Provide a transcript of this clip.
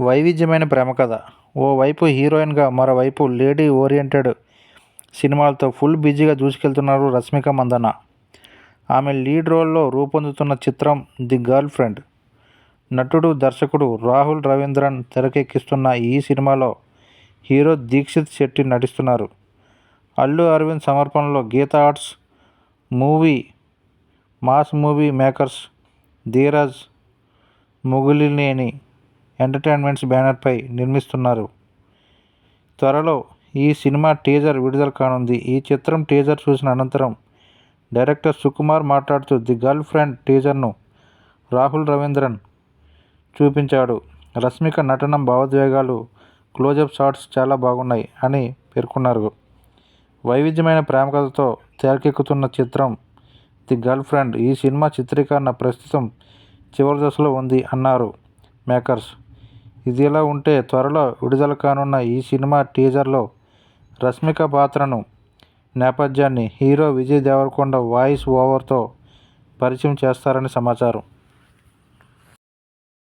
వైవిధ్యమైన ప్రేమ కథ. ఓవైపు హీరోయిన్గా మరోవైపు లేడీ ఓరియంటెడ్ సినిమాలతో ఫుల్ బిజీగా దూసుకెళ్తున్నారు రష్మిక మందన. ఆమె లీడ్ రోల్లో రూపొందుతున్న చిత్రం ది గర్ల్ ఫ్రెండ్. నటుడు దర్శకుడు రాహుల్ రవీంద్రన్ తెరకెక్కిస్తున్న ఈ సినిమాలో హీరో దీక్షిత్ శెట్టి నటిస్తున్నారు. అల్లు అరవింద్ సమర్పణలో Geetha arts movie mass movie makers Dheeraj Mogilineni entertainments బ్యానర్పై నిర్మిస్తున్నారు. త్వరలో ఈ సినిమా టీజర్ విడుదల కానుంది. ఈ చిత్రం టీజర్ చూసిన అనంతరం డైరెక్టర్ సుకుమార్ మాట్లాడుతూ ది గర్ల్ ఫ్రెండ్ టీజర్ను రాహుల్ రవీంద్రన్ చూపించాడు. రష్మిక నటనం భావోద్వేగాలు క్లోజప్ షాట్స్ చాలా బాగున్నాయి అని పేర్కొన్నారు. వైవిధ్యమైన ప్రేమ కథతో తెరకెక్కుతున్న చిత్రం ది గర్ల్ ఫ్రెండ్. ఈ సినిమా చిత్రీకరణ ప్రస్తుతం చివరి దశలో ఉంది అన్నారు మేకర్స్. ఇదిలా ఉంటే త్వరలో విడుదల కానున్న ఈ సినిమా టీజర్లో రష్మిక పాత్రను నేపథ్యాన్ని హీరో విజయ్ దేవరకొండ వాయిస్ ఓవర్తో పరిచయం చేస్తారని సమాచారం.